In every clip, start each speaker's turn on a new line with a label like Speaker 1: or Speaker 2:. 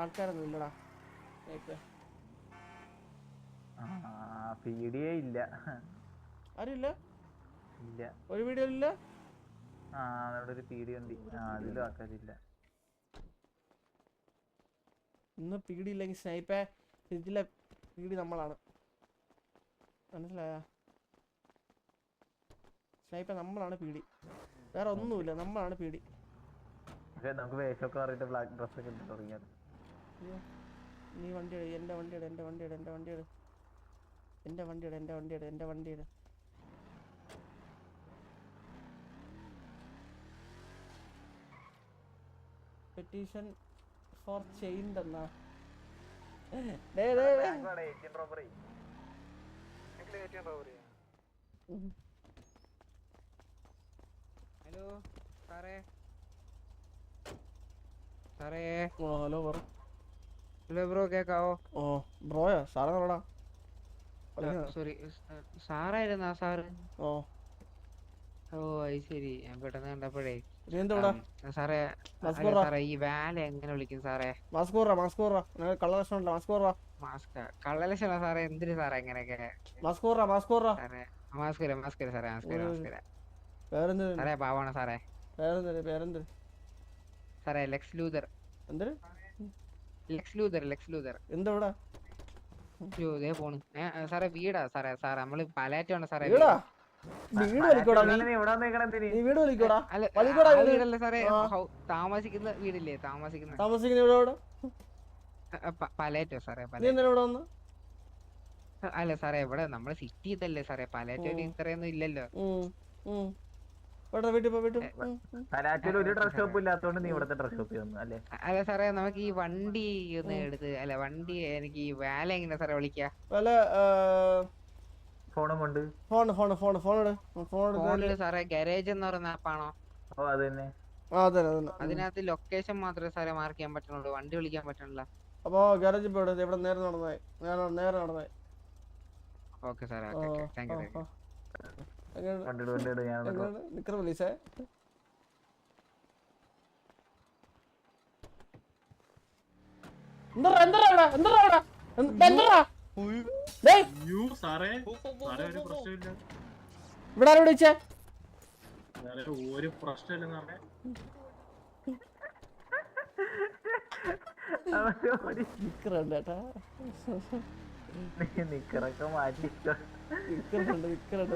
Speaker 1: ആൾക്കാരൊന്നും ഇല്ലടാ. പീഡിയേ
Speaker 2: ആ ഇല്ല.
Speaker 1: ആരുമില്ല?
Speaker 2: ഇല്ല.
Speaker 1: ഒരു വീഡിയോ ഇല്ല?
Speaker 2: ആ അവിടെ ഒരു പീടിയ ഉണ്ട്. ആ അതിലും ആൾക്കാരില്ല.
Speaker 1: ഇന്ന് പീടിയില്ലെങ്കിൽ സ്നൈപ്പേ ഇതിലെ പീടി നമ്മളാണ്. മനസ്സിലായ? സ്നൈപ്പ നമ്മളാണ് പീഡി വേറെ ഒന്നുമില്ല നമ്മളാണ്
Speaker 2: പീഡി നമുക്ക് വേഷമൊക്കെ മാറിയിട്ട് ബ്ലാക്ക് ഡ്രസ്സ് ഒക്കെ ഇട്ട് തുടങ്ങിയത്
Speaker 1: അയ്യോ നീ വണ്ടി എടു എന്റെ വണ്ടി എടു എന്റെ വണ്ടി എടു എന്റെ വണ്ടി എടു എന്റെ വണ്ടി എടു എന്റെ വണ്ടി എടു എന്റെ വണ്ടി എടു പെറ്റീഷൻ ഫോർ ചെയിൻഡ് എന്നാ.
Speaker 3: ഹലോ സാറേ. സാറേ.
Speaker 1: ഹലോ പറ.
Speaker 3: ഹലോ ബ്രോ കേക്കാവോ
Speaker 1: ഓ ബ്രോയാ സാറേ പറടാ
Speaker 3: സോറി ആ സാറ്
Speaker 1: ഓ
Speaker 3: ഓ അത് ശരി ഞാൻ പെട്ടെന്ന് കണ്ടപ്പോഴേ സാറേ
Speaker 1: ലക്സ്
Speaker 3: അല്ല
Speaker 1: പറ
Speaker 3: സാറേ ഈ വാല എങ്ങനെ വിളിക്കും സാറേ
Speaker 1: മാസ്ക് പറ മാസ്ക് പറ കള്ള ലക്ഷണം ഉണ്ടോ മാസ്ക് പറ
Speaker 3: കള്ളലക്ഷണ സാറേ എന്തിനു സാറേ എങ്ങനെയൊക്കെ
Speaker 1: മാസ്ക് പറ
Speaker 3: സാറേ മാസ്കര മാസ്കര സാറേ മാസ്കര മാസ്കര
Speaker 1: പേരെന്ത്
Speaker 3: സാറേ പാവാണ് സാറേ
Speaker 1: പേരെന്ത് പേരെന്ത്
Speaker 3: സാറേ Lex Luthor Lex Luthor Lex Luthor
Speaker 1: എന്താ
Speaker 3: അയ്യോ ഇതേ പോണ്. ഏ, സാറേ വീടാ സാറേ സാറേ നമ്മൾ പലാറ്റാണ് സാറേ
Speaker 1: വീടാ? വീട്. വലിക്കോടാ നീ? വീട് വലിക്കോടാ?
Speaker 3: അല്ല
Speaker 1: വലിക്കോടാ
Speaker 3: വീടല്ല സാറേ താമസിക്കുന്ന വീടില്ലേ താമസിക്കുന്ന.
Speaker 1: താമസിക്കുന്ന ഇവിടെ
Speaker 3: പലേറ്റോ സാറേ
Speaker 1: നീ
Speaker 3: പലേറ്റോ.
Speaker 1: ഇവിടെ വന്നു?
Speaker 3: അല്ല സാറേ ഇവിടെ നമ്മളെ സിറ്റി ഇതല്ലേ സാറേ പലേറ്റോയിൽ ഇത്രയൊന്നും ഇല്ലല്ലോ.
Speaker 2: ഒരു ഡ്രസ് ഷോപ്പ് ഇല്ലാത്തോണ്ട് നീ ഇവിടുത്തെ ഡ്രസ് ഷോപ്പിൽ വന്നു അല്ലേ?
Speaker 3: അല്ല സാറേ നമുക്ക് ഈ വണ്ടി ഒന്ന് എടുത്ത് അല്ല വണ്ടി എനിക്ക് ഈ വാല എങ്ങനെ സാറേ വിളിക്കാ?
Speaker 2: ഫോണും കൊണ്ട്
Speaker 1: ഫോൺ ഫോൺ ഫോൺ
Speaker 3: ഫോണിൽ സാറേ ഗാരേജ് എന്ന് പറയുന്ന ആപ്പാണോ
Speaker 2: ഓ അത് തന്നെ.
Speaker 3: അതിനകത്ത് ലൊക്കേഷൻ മാത്രമേ സാറേ മാർക്ക് ചെയ്യാൻ പറ്റുന്നുള്ളൂ വണ്ടി വിളിക്കാൻ പറ്റണില്ല
Speaker 1: അപ്പോ ഗാരേജിൽ പോയി ഇവിടെ നേരെ നടന്നായി നേരെ നടന്നായി
Speaker 3: ഓക്കെ സാറേ ഓക്കെ ഓക്കെ. താങ്ക് യു
Speaker 1: നിക്കറ പോലീസേ എന്തറാ എന്തറാ ഇവിടെ എന്തറാ ഇവിടെ എന്തറാ ഇവിടെ ആരോട് വിളിച്ചേ
Speaker 4: ഒരു പ്രശ്നമില്ല സാറേ
Speaker 1: നിക്കറുണ്ട് കേട്ടാ
Speaker 2: നിക്കറൊക്കെ മാറ്റി.
Speaker 1: നിക്കറുണ്ട് നിക്കറുണ്ട്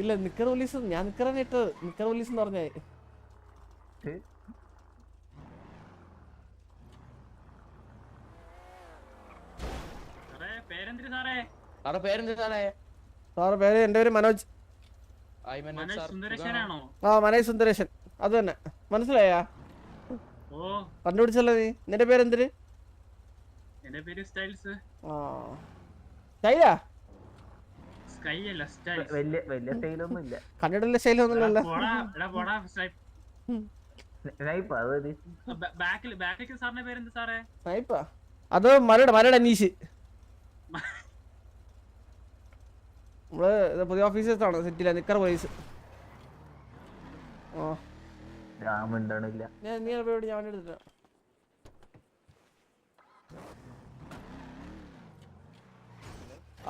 Speaker 1: ഇല്ല നിക്കർ പോലീസ് ഞാൻ നിക്കറാണ് ഇട്ടത്. നിക്കർ പോലീസ് എന്ന് പറഞ്ഞേ
Speaker 4: സാറേ
Speaker 1: പേര് മനോജ്.
Speaker 4: മനോജ്
Speaker 1: ആ സുന്ദരേശൻ. അത് തന്നെ. മനസ്സിലായാ? കണ്ടുപിടിച്ചല്ലോ നീ. നിന്റെ പേരെന്തിര്
Speaker 4: എന്റെ പേര് സ്റ്റൈൽസ്.
Speaker 1: ആ. കണ്ടിട്ടില്ല ശൈലൊന്നുമില്ലല്ലോ
Speaker 2: അത് മരട
Speaker 4: ബാക്കിൽ ബാക്കിൽ സാറിന്റെ പേരെന്ത് സാറേ?
Speaker 1: സ്നൈപ്പാ അത് മരട് മരട് അനീഷ്. നമ്മൾ ഇത് പുതിയ ഓഫീസേഴ്സാണ് സിറ്റിയിലെ നിക്കർ പോലീസ്. ആ.
Speaker 2: ഞാൻ മിണ്ടണില്ല
Speaker 1: ഞാൻ നീ അവിടെ ഞാൻ എടുത്തില്ല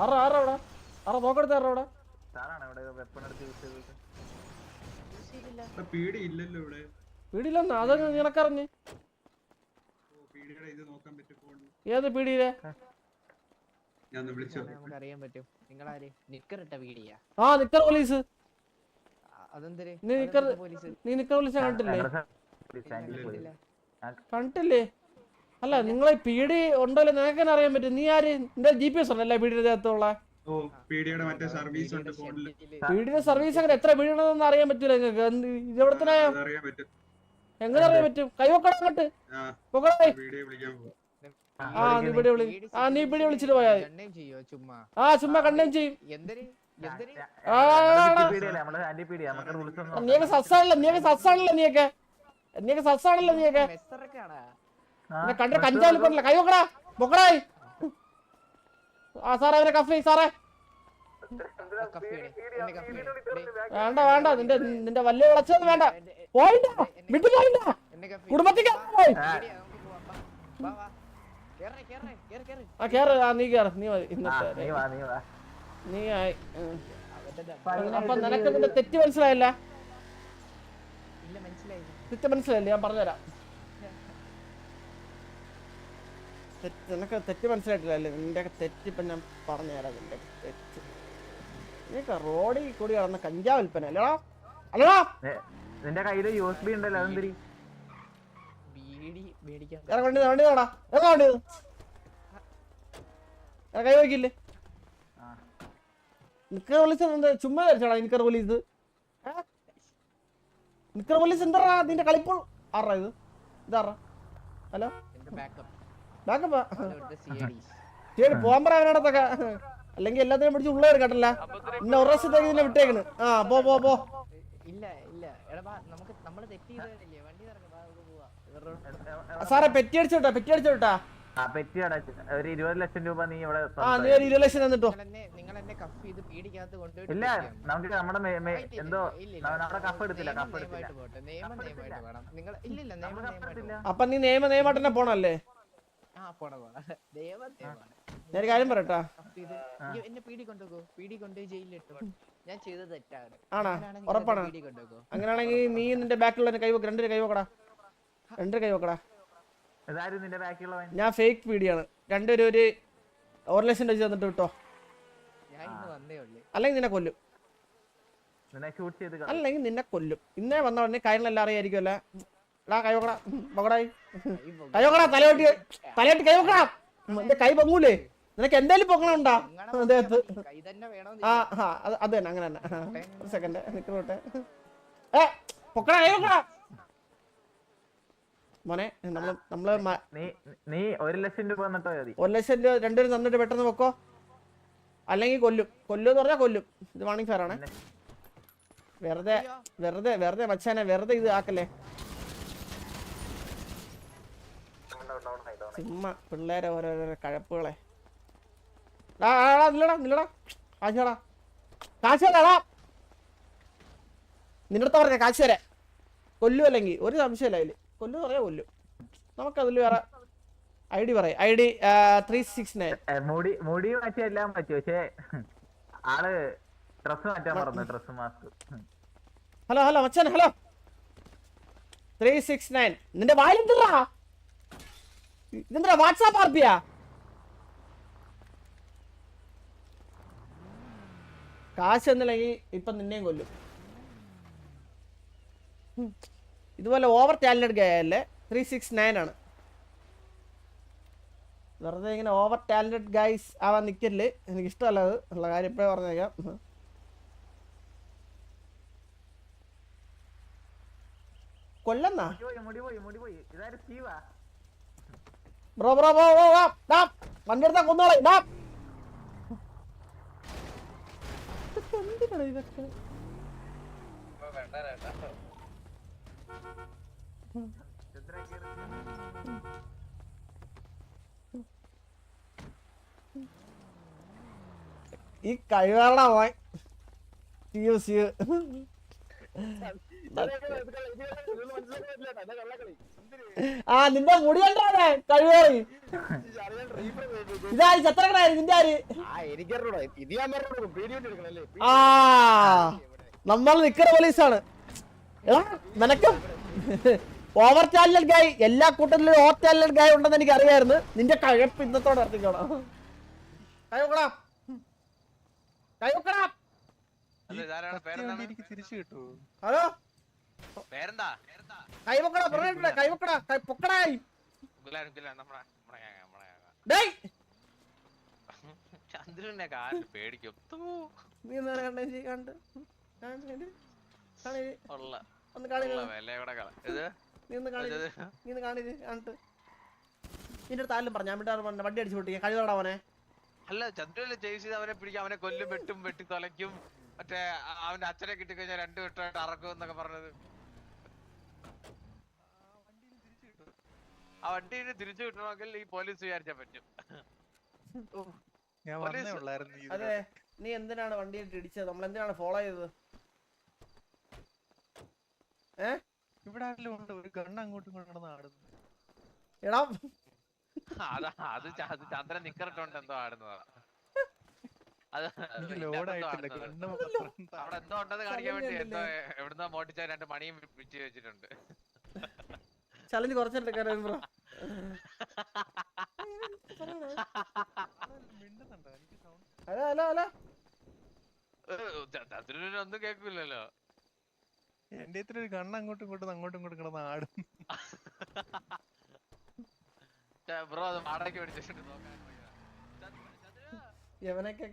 Speaker 1: ആറ ആറ അവിടെ. ആറ നോക്കെടുത്ത ആറ അവിടെ. പീടിയില്ലെന്ന്? അതൊക്കെ നിനക്കറിഞ്ഞ്.
Speaker 5: ഓ പീടിയുടെ ഇത് നോക്കാൻ പറ്റും ഫോണിൽ
Speaker 1: ഏത് പീടിയിലെ? ആ നിക്കർ പോലീസ്.
Speaker 6: അതെന്തര്?
Speaker 1: നീ കണ്ടില്ലേ അല്ല? നിങ്ങളെ പീടി ഉണ്ടല്ലോ നിനക്ക് തന്നെ അറിയാൻ പറ്റും. നീ ആര്? എന്താ ജി പി എസ് ഉണ്ടല്ലേ പീടിയുടെ അകത്തുള്ള
Speaker 5: ഓ പീടിയുടെ മറ്റേ സർവീസ് ഉണ്ട് ഫോണിൽ
Speaker 1: പീടിയുടെ സർവീസ് അങ്ങനെ എത്ര പീടിയുണ്ടെന്ന് അറിയാൻ പറ്റൂല നിങ്ങൾക്ക് എന്ത് ഇതെവിടത്തിനാ എങ്ങനെ അറിയാൻ പറ്റും? കൈവക്കണം അങ്ങോട്ട്.
Speaker 5: ആ
Speaker 1: പൊക്കടേ. നീ പിടി വിളി ആ നീ പിടി വിളിച്ചിട്ട് പോയാ മതി.
Speaker 6: കണ്ണേം ചെയ്യോ ചുമ്മാ?
Speaker 1: ആ ചുമ്മാ കണ്ടേം ചെയ്യും. നീയൊക്കെ സസ്സാണല്ലോ നീയൊക്കെ സസ്സാണല്ലോ നീയൊക്കെ. നീയൊക്കെ സസ്സാണല്ലോ നീയൊക്കെ. കണ്ട കൈ വെക്കടാ പൊക്കടായി ആ സാറേ അവരെ കഫി സാറേ.
Speaker 6: കഫിയുടെ എന്നെ കഫിയുടെ
Speaker 1: വേണ്ട വേണ്ട നിന്റെ നിന്റെ വലിയ വിളച്ചൊന്നും വേണ്ട. പോയില്ല വിട്ടു
Speaker 6: കപ്പി.
Speaker 1: കുടുംബത്തിൽ. ആ. കേറ് ആ നീ കേറ് നീ മതി. ഇന്നത്തെ
Speaker 2: നീ
Speaker 1: ആയി അപ്പൊ നിനക്ക് നിന്റെ തെറ്റ് മനസ്സിലായില്ല? തെറ്റ് മനസ്സിലായില്ല? ഞാൻ പറഞ്ഞുതരാം. നിനക്ക് തെറ്റ് മനസ്സിലായിട്ടില്ല അല്ലേ? നിന്റെ തെറ്റ് ഇപ്പൊ ഞാൻ പറഞ്ഞുതരാം നിന്റെ തെറ്റ്. നീക്ക റോഡിൽ കൂടി നടന്ന കഞ്ചാവ് വിൽപ്പന അല്ലടാ. അല്ലടാ.
Speaker 2: നിന്റെ കയ്യിൽ യു എസ് ബി ഉണ്ടല്ലോ അതെന്തിരി?
Speaker 1: ഇറങ്ങ വണ്ടി വണ്ടി നോടാ. വണ്ടി. ഇറ കൈ വയ്ക്കില്ലേ
Speaker 2: ആ.
Speaker 1: നിക്കർ പോലീസ് എന്താ? ചുമ്മാ ധരിച്ചാടാ നിക്കർ പോലീസ് പോലീസ് എന്താ നിന്റെ കളിപ്പോൾ ആറാ ഇത്? ഇതാറാ ഹലോ?
Speaker 6: ബാക്കപ്പ്
Speaker 1: ശരി പോകാൻ പറ അവനോടത്തൊക്കെ. അല്ലെങ്കിൽ എല്ലാത്തിനും പിടിച്ച് ഉള്ളേ കേട്ടല്ല. ഇന്ന ഒരു ഇതിനെ വിട്ടേക്കണ്. ആ പോ പോ പോ. സാറേ പെറ്റി അടിച്ചോട്ടാ പെറ്റി അടിച്ചോട്ടാ.
Speaker 2: ഒരു ഇരുപത് ലക്ഷം രൂപ നീ ഇവിടെ
Speaker 1: ആ നീ ഒരു ഇരുപത് ലക്ഷം തന്നിട്ടോ?
Speaker 6: നിങ്ങൾ എന്നെ കഫ് ചെയ്ത്
Speaker 2: ഇല്ല. നമുക്ക് നമ്മുടെ എന്തോ നമ്മുടെ കഫ് എടുത്തില്ല കഫ് എടുത്തില്ല.
Speaker 1: അപ്പൊ നീ നിയമ നിയമമായിട്ട് തന്നെ പോണല്ലേ? ഞാൻ കാര്യം പറയട്ടാ?
Speaker 6: എന്നെ പീടി കൊണ്ടുപോകോ പീടി കൊണ്ടുപോയി ജയിലിലിട്ടു ഞാൻ ചെയ്ത തെറ്റാണ്.
Speaker 1: ആണാ? ഉറപ്പാണോ? അങ്ങനെയാണെങ്കിൽ നീ നിന്റെ ബാക്കിലുള്ള കൈവക്ക് രണ്ടര രണ്ടിന് രണ്ടര കൈവക്കടാ രണ്ടിന് വെക്കടാ
Speaker 2: ഇതാരും നിന്റെ ബാക്കിയുള്ളവൻ
Speaker 1: ഞാൻ ഫേക്ക് പീഡിയാണ് രണ്ടുപേരും ഒരു ഒരു ലക്ഷം രൂപ തന്നിട്ട് കിട്ടോ
Speaker 6: ഞാൻ ഇന്ന് വന്നേ ഉള്ളു.
Speaker 1: അല്ലെങ്കിൽ നിന്നെ കൊല്ലും. അല്ലെങ്കിൽ നിന്നെ കൊല്ലും. ഇന്നേ വന്ന ഉടനെ കാര്യങ്ങളെല്ലാം അറിയായിരിക്കുമല്ലേ. എടാ കൈ വെക്കടാ. പകടായി കൈ വെക്കടാ തലയോട്ടി തലയോട്ടി കൈവക്കടാ എന്റെ കൈ പൊങ്ങൂലേ? നിനക്ക് എന്തായാലും പൊങ്ങണുണ്ടാ അദ്ദേഹത്ത്?
Speaker 6: കൈ തന്നെ വേണോ
Speaker 1: ആ ആ അത് തന്നെ അങ്ങനെ തന്നെ. ഒരു സെക്കൻഡ് നിക്കോട്ടെ ഏ പൊക്കടാ കൈ വെക്കടാ. മോനെ നമ്മൾ നമ്മൾ
Speaker 2: നീ നീ ഒരു ലക്ഷം രൂപ മതി.
Speaker 1: ഒരു ലക്ഷം രൂപ രണ്ടുപേരും തന്നിട്ട് പെട്ടെന്ന് വെക്കോ അല്ലെങ്കിൽ കൊല്ലും. കൊല്ലും എന്ന് പറഞ്ഞാൽ കൊല്ലും. ഇത് വാണിംഗ് ഫെയർ ആണേ. വെറുതെ വെറുതെ വെറുതെ മച്ചാനെ വെറുതെ ഇത് ആക്കല്ലേ. ചുമ്മാ പിള്ളേരെ ഓരോരോ കഴപ്പുകളെ. ആ, ആ, ആ, നില്ലടാ നില്ലടാ. കാശടാ പറഞ്ഞ കാശ് തരാം കൊല്ലു അല്ലെങ്കിൽ ഒരു സംശയമല്ല അതിൽ കൊല്ലും പറയാ നമുക്ക് നമുക്കതിൽ വേറെ ഐ ഡി പറയാം. I D three six nine
Speaker 2: മുടി മുടി മാറ്റി എല്ലാം മാറ്റി പക്ഷേ ആൾ ഡ്രസ് മാറ്റാൻ പറഞ്ഞു ഡ്രസ് മാസ്ക്.
Speaker 1: ഹലോ ഹലോ മച്ചാൻ ഹലോ. ത്രീ സിക്സ് നയൻ നിന്റെ വായിലെന്തറാ ഇതെന്താ വാട്സാപ്പ് ആർപ്പിയാ? കാശ് എന്നില്ലെങ്കിൽ ഇപ്പൊ നിന്നെയും കൊല്ലും. ഇതുപോലെ ഓവർ ടാലന്റഡ് ഗായല്ലേ അല്ലേ? ത്രീ സിക്സ് നയൻ ആണ്. വെറുതെ ഇങ്ങനെ ഓവർ ടാലന്റഡ് ഗൈസ് ആവാൻ നിൽക്കല്ലേ എനിക്ക് ഇഷ്ടമല്ല അത്. ഉള്ള കാര്യം ഇപ്പോഴേ പറഞ്ഞേക്കാം. കൊല്ലെന്നാടി കൊല്ലെന്നാ?
Speaker 2: പോയി മുടി പോയി മുടി പോയി.
Speaker 1: ബ്രോ ബ്രോ ബ്രോ ബ്രോ ഡാ ഡാ വണ്ടി എടുത്താ കൊന്നോളെ ഡാ. ഇതൊക്കെ എന്തിനാണ് ഇതൊക്കെ? ഈ കഴിവാളാ പോയി സിയു സിയു ആ നിന്റെ മുടി കണ്ടാ കഴിവേറി. ഇതാര് ചത്രക്കടായി നിന്റെ ആര്? ആ നമ്മൾ നിക്കറ പോലീസാണ് നിനക്കും. ഓവർ ടാലന്റ് ഗായ് എല്ലാ കൂട്ടത്തിലും ഓവർ ടാലന്റ് ഗായ് ഉണ്ടെന്ന് എനിക്ക് അറിയായിരുന്നു നിന്റെ കഴപ്പ് ഇന്നത്തോടെ കൈവക്കടാ കൈവക്കടാ
Speaker 7: പേരെന്താണ്?
Speaker 1: ഹലോ? കൈവക്കടാ പറഞ്ഞിട്ടില്ല കൈവക്കടാ പൊക്കടായി
Speaker 7: ചന്ദ്രനെ കാലിൽ പേടിക്കും.
Speaker 1: നീ കണ്ടു കണ്ട്. ഒന്ന് കാണിത് കാണിട്ട് നിന്റെ അടുത്ത് ആരും പറഞ്ഞു. ഞാൻ വണ്ടി അടിച്ചു പൊട്ടിക്കാൻ കഴിവടാ അവനെ
Speaker 7: അല്ല ചന്ദ്രനെ ചേസ് ചെയ്ത് അവനെ പിടിക്കും. അവനെ കൊല്ലും വെട്ടും വെട്ടി തൊലയ്ക്കും. മറ്റേ അവന്റെ അച്ഛനെ കിട്ടിക്കഴിഞ്ഞാൽ രണ്ടു വെട്ടായിട്ട് അറക്കും എന്നൊക്കെ പറഞ്ഞത്. ആ വണ്ടിയിൽ തിരിച്ചു കിട്ടണമെങ്കിൽ ഈ പോലീസ് വിചാരിച്ചാ പറ്റും.
Speaker 8: ഞാൻ വന്നേ ഉള്ളായിരുന്നു
Speaker 1: അതെ നീ എന്തിനാണ് വണ്ടി ഇടിച്ചത്? നമ്മൾ എന്തിനാണ് ഫോളോ ചെയ്തത്? ഏ?
Speaker 8: ഇവിടെ ആരെങ്കിലും ഉണ്ട്. ഒരു ഗണ്ണ് അങ്ങോട്ടും കൊണ്ടു നടന്ന് ആടുന്നു
Speaker 1: എടാ.
Speaker 7: അതാ അത് ചന്ദ്രൻ നിക്കറിട്ടോണ്ട് എന്തോ ആടുന്നതാ. അവിടെ എന്തോ ഉണ്ടെന്ന് കാണിക്കാൻ വേണ്ടി എന്തോ എവിടുന്നോ മോട്ടിച്ച രണ്ട് മണിയും വിറ്റ് വെച്ചിട്ടുണ്ട്.
Speaker 1: ചലഞ്ച് കുറച്ചെടുക്കാൻ ബ്രോ
Speaker 8: മിണ്ടുന്നുണ്ടോ? എനിക്ക് സൗണ്ട്
Speaker 1: ഹലോ ഹലോ ഹലോ.
Speaker 7: ഏഹ്, ച- ചന്ദ്രന് കേൾക്കില്ലല്ലോ.
Speaker 8: എന്റെ ഇത്ര ഒരു കണ്ണ് അങ്ങോട്ടും ഇങ്ങോട്ടും അങ്ങോട്ടും ഇങ്ങോട്ടും കിടന്ന് ആടും.
Speaker 7: ബ്രോ അത് വാടകയ്ക്ക് മേടിച്ചിട്ട്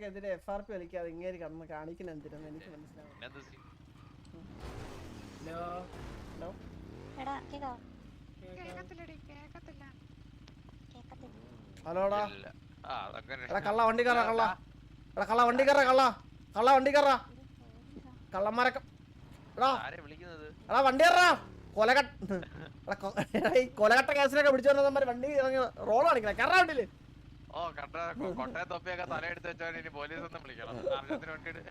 Speaker 1: എതിരെ എഫ് ആർ പി വലിക്കാതെ ഇങ്ങനെ കണ്ണ് കാണിക്കുന്ന എന്തിനും എനിക്ക് മനസ്സിലാവും ഹലോ?
Speaker 9: ഹലോ?
Speaker 1: ഹലോടാ. എടാ കള്ള വണ്ടി കള്ള. എടാ കള്ള വണ്ടി കള്ള. കള്ള വണ്ടി കള്ളന്മാരൊക്കെ എടാ. വണ്ടി കയറാ കൊലകട്ട ഈ കൊലകട്ട കേസിലൊക്കെ പിടിച്ചോണ്ടവന്മാര് വണ്ടി ഇറങ്ങി റോൾ കാണിക്കണ. കയറാ വണ്ടിയിൽ.
Speaker 7: ഓ കണ്ട കൊട്ടയ തൊപ്പിയൊക്കെ തലയെടുത്ത് വെച്ചവൻ ഇനി പോലീസ് ഒന്നും വിളിക്കണം. ആവശ്യത്തിന് വേണ്ടിട്ട്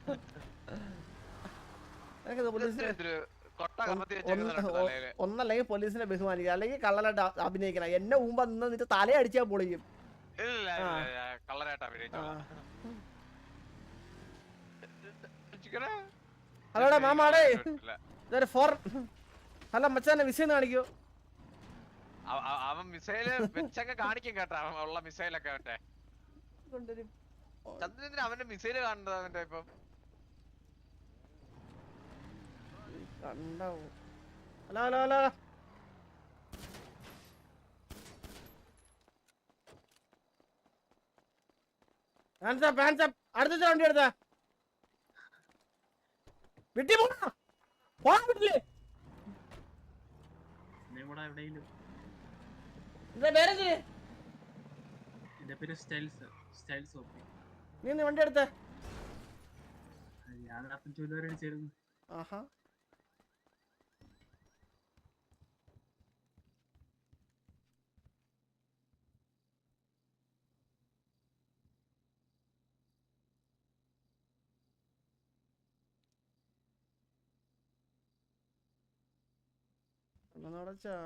Speaker 1: ഒന്നല്ലെങ്കിൽ പോലീസിനെ ബഹുമാനിക്കുക. അല്ലെങ്കിൽ കള്ളനായിട്ട് അഭിനയിക്കണം. എന്നെ മുമ്പ് നിന്ന് നിന്റെ തലയെ അടിച്ചാൽ പൊളിക്കും
Speaker 7: കള്ളനായിട്ട്
Speaker 1: ആ. ഹലോടാ മാമാടേ. ഇതൊരു ഫോർ ഹലോ മച്ചാനെ വിഷയം കാണിക്കൂ.
Speaker 7: അവ- അവ- അവൻ മിസൈൽ വെച്ചങ്ങ് കാണിക്കും കേട്ടോ അവൻ ഉള്ള മിസൈലൊക്കെ മറ്റേ
Speaker 1: കൊണ്ടുവരും.
Speaker 7: ചന്ദ്രന് അവന്റെ മിസൈൽ കാണുന്നത് അവന്റെ ഇപ്പം.
Speaker 1: Hello hello hello. അടുത്ത വണ്ടി എടുത്ത. വിട്ടി പോണ പോണ
Speaker 4: വീട്ടിൽ.
Speaker 1: നീ വണ്ടി എടുത്ത.
Speaker 4: ഞാൻ ചേരുന്നു
Speaker 1: ആഹാ. നടച്ചാ